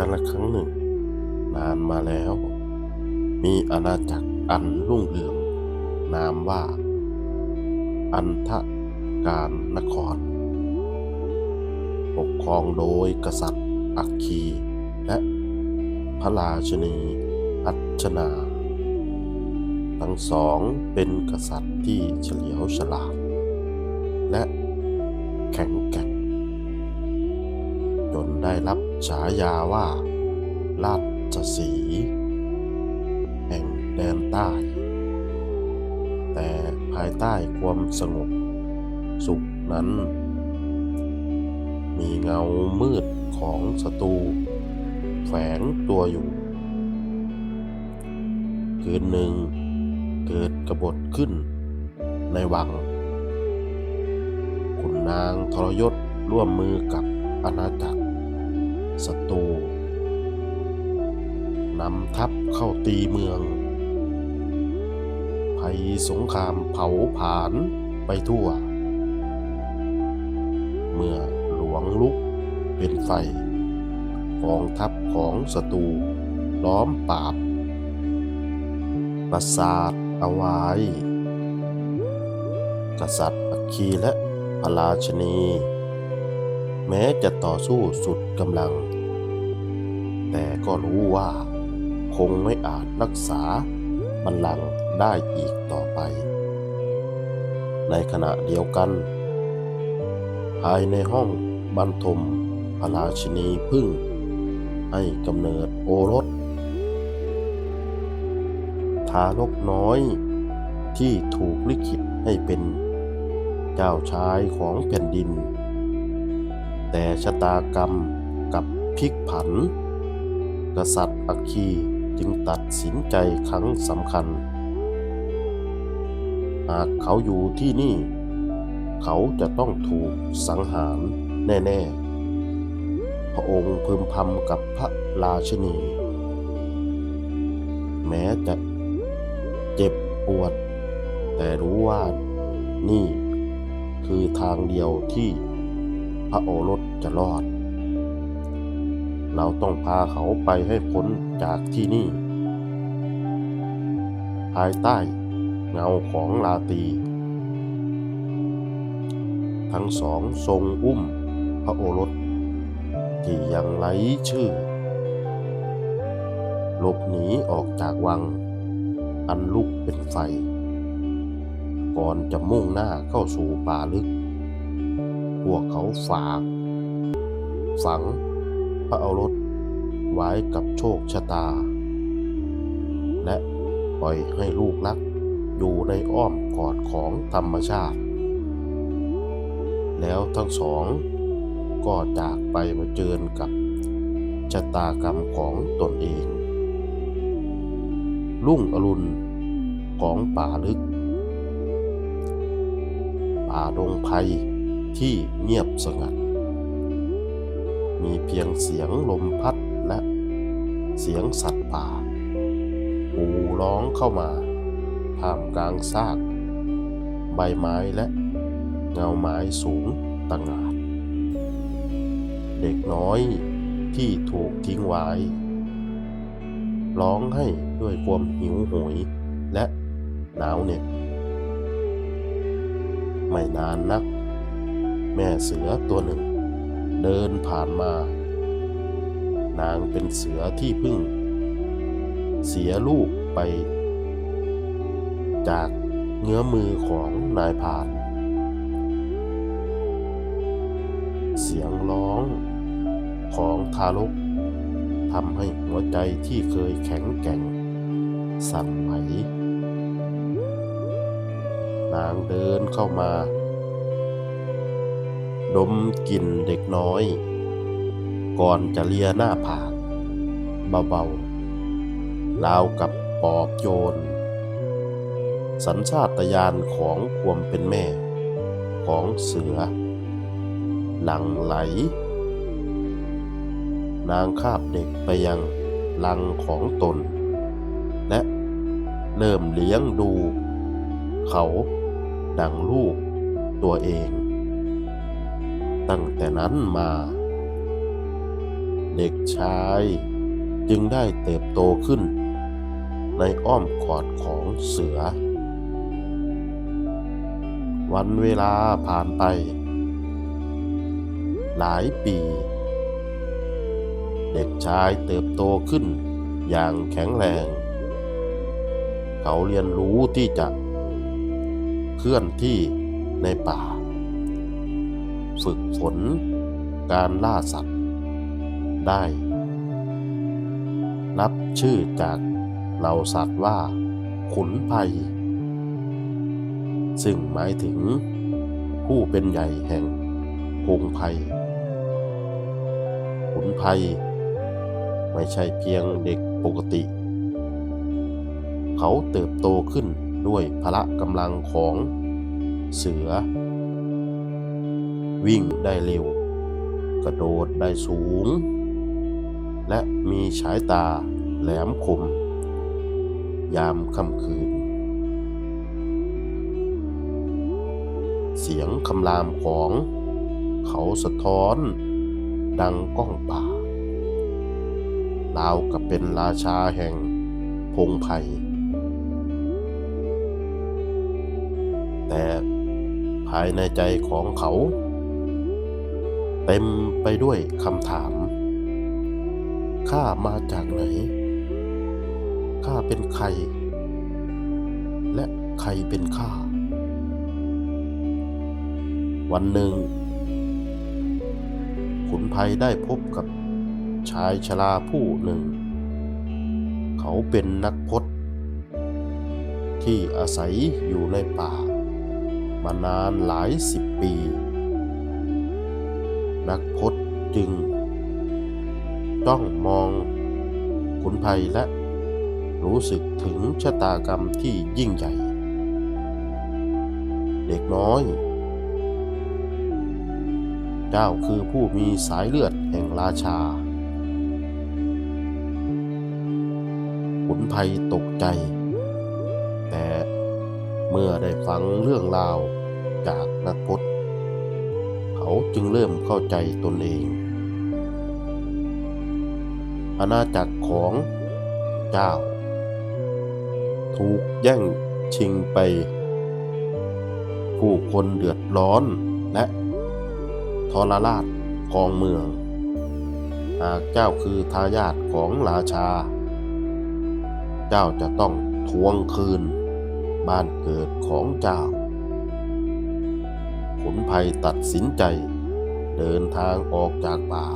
การละครั้งหนึ่ง นานมาแล้ว มีอาณาจักรอันรุ่งเรือง นามว่า อันทการนคร ปกครองโดยกษัตริย์ อัคคี และพระราชนีอัชนา ทั้งสองเป็นกษัตริย์ที่เฉลียวฉลาด และแข็งแกร่ง ได้รับฉายาว่า ราชสีแห่งแดนใต้ แต่ภายใต้ความสงบสุขนั้น มีเงามืดของศัตรูแฝงตัวอยู่ คืนหนึ่งเกิดกบฏขึ้นในวังขุนนางทรยศร่วมมือกับอาณาจักร ศัตรูนำทัพเข้าตีเมือง ภัยสงครามเผาผลาญไปทั่ว เมื่อหลวงลุกเป็นไฟกองทัพของศัตรูล้อมปราบ ปราสาทเอาไว้ กษัตริย์อัคคีและพระราชนี แม้จะต่อสู้สุดกำลัง แต่ก็รู้ว่า คงไม่อาจรักษาบัลลังก์ได้อีกต่อไป ในขณะเดียวกัน ภายในห้องบรรทมพระราชินีพึ่ง ให้กำเนิดโอรส ทารกน้อยที่ถูกลิขิตให้เป็นเจ้าชายของแผ่นดิน แต่ชะตากรรมกับพลิกผัน กษัตริย์อัคคีจึงตัดสินใจครั้งสำคัญ หากเขาอยู่ที่นี่ เขาจะต้องถูกสังหารแน่ๆ พระองค์พึมพำกับพระราชนี แม้จะเจ็บปวด แต่รู้ว่านี่คือทางเดียวที่พระโอรสจะรอด เราต้องพาเขาไปให้พ้นจากที่นี่ ภายใต้เงาของลาตี ทั้งสองทรงอุ้มพระโอรส ที่ยังไร้ชื่อ หลบหนีออกจากวัง อันลุกเป็นไฟ ก่อนจะมุ่งหน้าเข้าสู่ป่าลึก พวกเขาฝาก ฝัง พระโอรสไว้กับโชคชะตา และปล่อยให้ลูกรักอยู่ในอ้อมกอดของธรรมชาติ แล้วทั้งสองก็จากไปมาเจอกับชะตากรรมของตนเองรุ่งอรุณของป่าลึก ป่าดงไพที่เงียบสงัด มีเพียงเสียงลมพัดและเสียงสัตว์ป่า ปูร้องเข้ามาท่ามกลางซาก ใบไม้และเงาไม้สูงต่างาดเด็กน้อยที่ถูกทิ้งไว้ ร้องให้ด้วยความหิวโหยและหนาวเหน็บไม่นานนัก แม่เสือตัวหนึ่ง เดินผ่านมา นางเป็นเสือที่พึ่ง เสียลูกไป จากเงื้อมือของนายผ่าน เสียงร้องของทารกทำให้หัวใจที่เคยแข็งแกร่ง สั่นไหว นางเดินเข้ามา ดมกลิ่นเด็กน้อย ก่อนจะเลียหน้าผาก เบาๆราวกับปอบโยน สัญชาตญาณของความเป็นแม่ ของเสือ หลังไหล นางคาบเด็กไปยังลังของตน และเริ่มเลี้ยงดู เขาดังลูกตัวเอง ตั้งแต่นั้นมา เด็กชายจึงได้เติบโตขึ้น ในอ้อมกอดของเสือ วันเวลาผ่านไป หลายปี เด็กชายเติบโตขึ้นอย่างแข็งแรง เขาเรียนรู้ที่จะเคลื่อนที่ในป่า ฝึกฝนการล่าสัตว์ได้รับชื่อจากเหล่าสัตว์ว่า ขุนภัย ซึ่งหมายถึงผู้เป็นใหญ่แห่งพงภัย ขุนภัย ไม่ใช่เพียงเด็กปกติ เขาเติบโตขึ้นด้วยพละกำลังของเสือ วิ่งได้เร็ว กระโดดได้สูง และมีฉายตาแหลมคม ยามค่ำคืน เสียงคำรามของเขาสะท้อน ดังก้องป่าราวกับเป็นราชาแห่งพงไพ่แต่ภายในใจของเขา เต็มไปด้วยคำถาม ข้ามาจากไหน ข้าเป็นใคร และใครเป็นข้า วันหนึ่ง ขุนภัยได้พบกับชายชราผู้หนึ่ง เขาเป็นนักพจน์ ที่อาศัยอยู่ในป่ามานานหลายสิบปี นักพจน์จึง ต้องมองขุนภัยและรู้สึกถึงชะตากรรมที่ยิ่งใหญ่ เด็กน้อย เจ้าคือผู้มีสายเลือดแห่งราชา ขุนภัยตกใจ แต่เมื่อได้ฟังเรื่องราวจากนักพจน จึงเริ่มเข้าใจตนเอง อาณาจักรของเจ้า ถูกแย่งชิงไป ผู้คนเดือดร้อนและทรราชกองเมือง หากเจ้าคือทายาทของราชา เจ้าจะต้องทวงคืนบ้านเกิดของเจ้า นภัยตัดสินใจ เดินทางออกจากป่า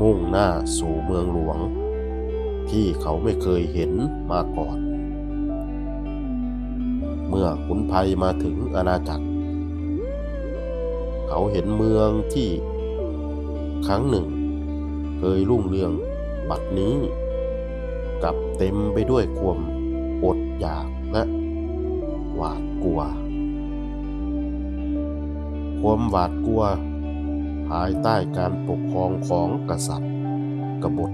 มุ่งหน้าสู่เมืองหลวง ที่เขาไม่เคยเห็นมาก่อน เมื่อขุนภัยมาถึงอาณาจักร เขาเห็นเมืองที่ ครั้งหนึ่ง เคยรุ่งเรืองบัดนี้กลับเต็มไปด้วยความอดอยากและหวาดกลัว ความหวาดกลัว ภายใต้การปกครองของกษัตริย์ กบฏ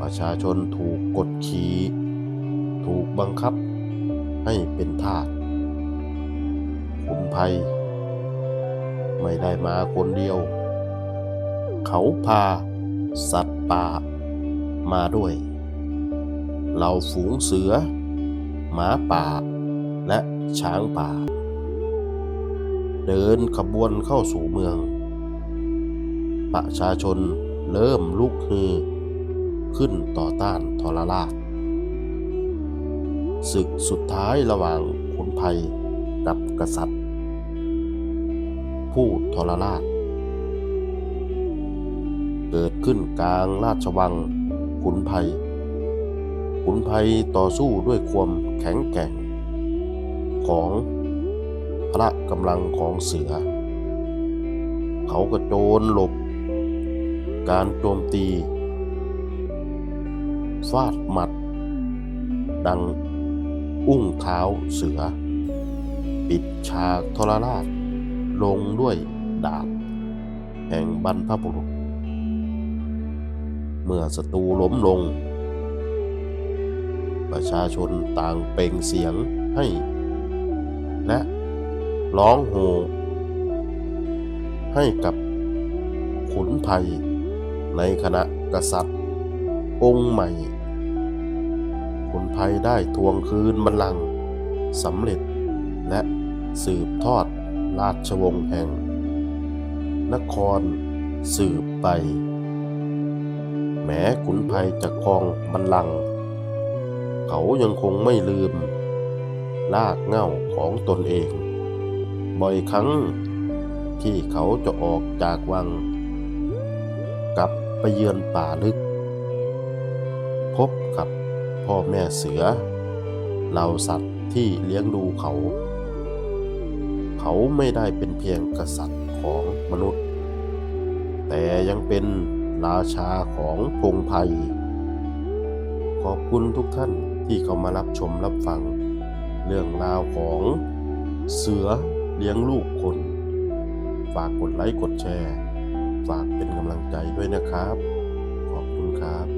ประชาชนถูกกดขี่ถูกบังคับให้เป็นทาสขุนภัย ไม่ได้มาคนเดียว เขาพาสัตว์ป่ามาด้วย เหล่าฝูงเสือ หมาป่า และช้างป่า เดินขบวนเข้าสู่เมือง ประชาชนเริ่มลุกฮือ ขึ้นต่อต้านทรราชศึกสุดท้ายระหว่างขุนภัยกับกษัตริย์ ผู้ทรราช เกิดขึ้นกลางราชวังขุนภัย ขุนภัยต่อสู้ด้วยความแข็งแกร่งของ พระกำลังของเสือ เขากระโจนหลบ การโจมตี ฟาดหมัด ดังอุ้งเท้าเสือ ปิดฉากทรราช ลงด้วยดาบแห่งบรรพบุรุษ เมื่อศัตรูล้มลง ประชาชนต่างเปล่งเสียงให้ ร้องโห่ให้กับขุนภัยในคณะกษัตริย์ องค์ใหม่ ขุนภัยได้ทวงคืนบัลลังก์สำเร็จและสืบทอดราชวงศ์แห่ง นครสืบไป แม้ขุนภัยจะครองบัลลังก์เขายังคงไม่ลืมลากเง้าของตนเอง บ่อยครั้งที่เขาจะออกจากวัง กลับไปเยือนป่าลึก พบกับพ่อแม่เสือเหล่าสัตว์ที่เลี้ยงดูเขา เขาไม่ได้เป็นเพียงกษัตริย์ของมนุษย์ แต่ยังเป็นราชาของพงไพยขอบคุณทุกท่านที่เข้ามารับชมรับฟัง เรื่องราวของเสือ เลี้ยงลูกคน ฝากกดไลค์กดแชร์ ฝากเป็นกำลังใจด้วยนะครับ ขอบคุณครับ